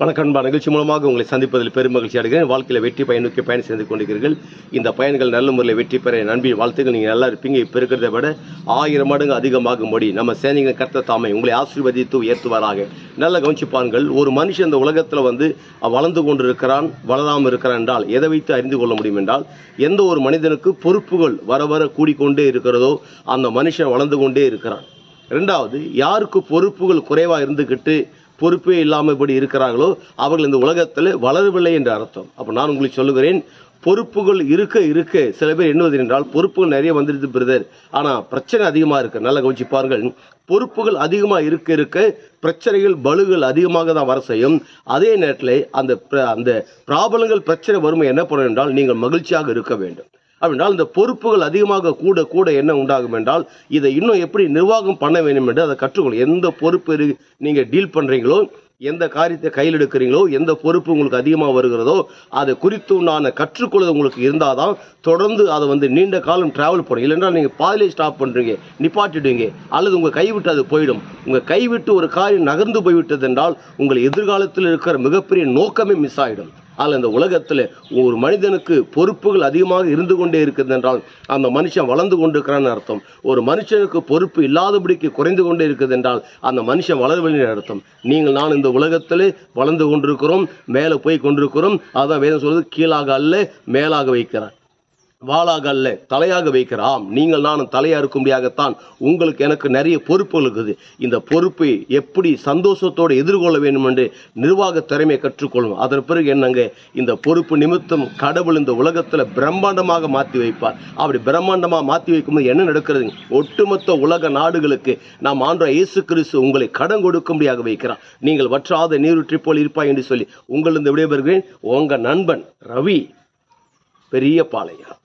வணக்கம் நிகழ்ச்சி மூலமாக உங்களை சந்திப்பதில் பெரும் மகிழ்ச்சி அடைகிறேன். வாழ்க்கையில் வெற்றி பயன் நோக்கி பயணம் செய்து கொண்டிருக்கிறீர்கள். இந்த பயன்கள் நல்ல முறையில் வெற்றி பெற நண்பின் வாழ்த்துக்கள். நீங்கள் நல்லா இருப்பீங்க. இப்போ இருக்கிறத விட ஆயிரம் மடங்கு அதிகமாகும்படி நம்ம சேனிங்க கர்த்த தாமை உங்களை ஆசீர்வதித்து உயர்த்துவாராக. நல்ல கவனிச்சுப்பார்கள் ஒரு மனுஷன் இந்த உலகத்தில் வந்து வளர்ந்து கொண்டிருக்கிறான் வளராமல் இருக்கிறான் என்றால் எதை வைத்து அறிந்து கொள்ள முடியும் என்றால் எந்த ஒரு மனிதனுக்கு பொறுப்புகள் வர வர கூடிக்கொண்டே இருக்கிறதோ அந்த மனுஷன் வளர்ந்து கொண்டே இருக்கிறான். ரெண்டாவது யாருக்கு பொறுப்புகள் குறைவாக இருந்துக்கிட்டு பொறுப்பே இல்லாமல் இப்படி இருக்கிறார்களோ அவர்கள் இந்த உலகத்தில் வளரவில்லை என்ற அர்த்தம். அப்போ நான் உங்களுக்கு சொல்லுகிறேன் பொறுப்புகள் இருக்க இருக்க சில பேர் எண்ணுவது என்றால் பொறுப்புகள் நிறைய வந்துடுது பிரதர். ஆனால் பிரச்சனை அதிகமாக இருக்கு. நல்லா கவனிச்சு பாருங்கள். பொறுப்புகள் அதிகமாக இருக்க இருக்க பிரச்சனைகள் பலுகள் அதிகமாக தான் வர செய்யும். அதே நேரத்தில் அந்த அந்த பிராபலங்கள் பிரச்சனை வறுமை என்ன பண்ணும் என்றால் நீங்கள் மகிழ்ச்சியாக இருக்க வேண்டும். அப்படின்றால் இந்த பொறுப்புகள் அதிகமாக கூட கூட என்ன உண்டாகும் என்றால் இதை இன்னும் எப்படி நிர்வாகம் பண்ண வேண்டும் என்று அதை கற்றுக்கொள்ளும் எந்த பொறுப்பு நீங்கள் டீல் பண்ணுறீங்களோ எந்த காரியத்தை கையில் எடுக்கிறீங்களோ எந்த பொறுப்பு உங்களுக்கு அதிகமாக வருகிறதோ அதை குறித்து நான் கற்றுக்கொள்வது உங்களுக்கு இருந்தால் தான் தொடர்ந்து அதை வந்து நீண்ட காலம் ட்ராவல் பண்ணும் இல்லைன்றால் நீங்கள் பாதிலே ஸ்டாப் பண்ணுறீங்க நிப்பாட்டிடுவீங்க அல்லது உங்கள் கைவிட்டு அது போயிடும். உங்கள் கைவிட்டு ஒரு காரியம் நகர்ந்து போய்விட்டது என்றால் உங்கள் எதிர்காலத்தில் இருக்கிற மிகப்பெரிய நோக்கமே மிஸ் ஆகிடும் அதில் இந்த உலகத்தில் ஒரு மனிதனுக்கு பொறுப்புகள் அதிகமாக இருந்து கொண்டே இருக்குது என்றால் அந்த மனுஷன் வளர்ந்து கொண்டிருக்கிறான்னு அர்த்தம். ஒரு மனுஷனுக்கு பொறுப்பு இல்லாதபடிக்கு குறைந்து கொண்டே இருக்குது என்றால் அந்த மனுஷன் வளரவில்லை அர்த்தம். நீங்கள் நான் இந்த உலகத்தில் வளர்ந்து கொண்டிருக்கிறோம் மேலே போய் கொண்டிருக்கிறோம் அதான் வேதம் சொல்வது கீழாக அல்ல மேலாக வைக்கிறார். வாளாக அல்ல தலையாக வைக்கிறாம் நீங்கள் நானும் தலையாக இருக்கும்படியாகத்தான் உங்களுக்கு எனக்கு நிறைய பொறுப்புகள் இருக்குது. இந்த பொறுப்பை எப்படி சந்தோஷத்தோடு எதிர்கொள்ள வேண்டும் என்று நிர்வாக திறமையை கற்றுக்கொள்ளும். அதன் பிறகு என்னங்க? இந்த பொறுப்பு நிமித்தம் கடவுள் இந்த உலகத்தில் பிரம்மாண்டமாக மாற்றி வைப்பார். அப்படி பிரம்மாண்டமாக மாற்றி வைக்கும்போது என்ன நடக்கிறது? ஒட்டுமொத்த உலக நாடுகளுக்கு நாம் ஆண்ட இயேசு கிறிஸ்து உங்களை கடன் கொடுக்கும்படியாக வைக்கிறார். நீங்கள் வற்றாத நீருற்றி போல் இருப்பாய் என்று சொல்லி உங்களிருந்து விடைபெறுகிறேன். உங்கள் நண்பன் ரவி பெரிய பாளையம்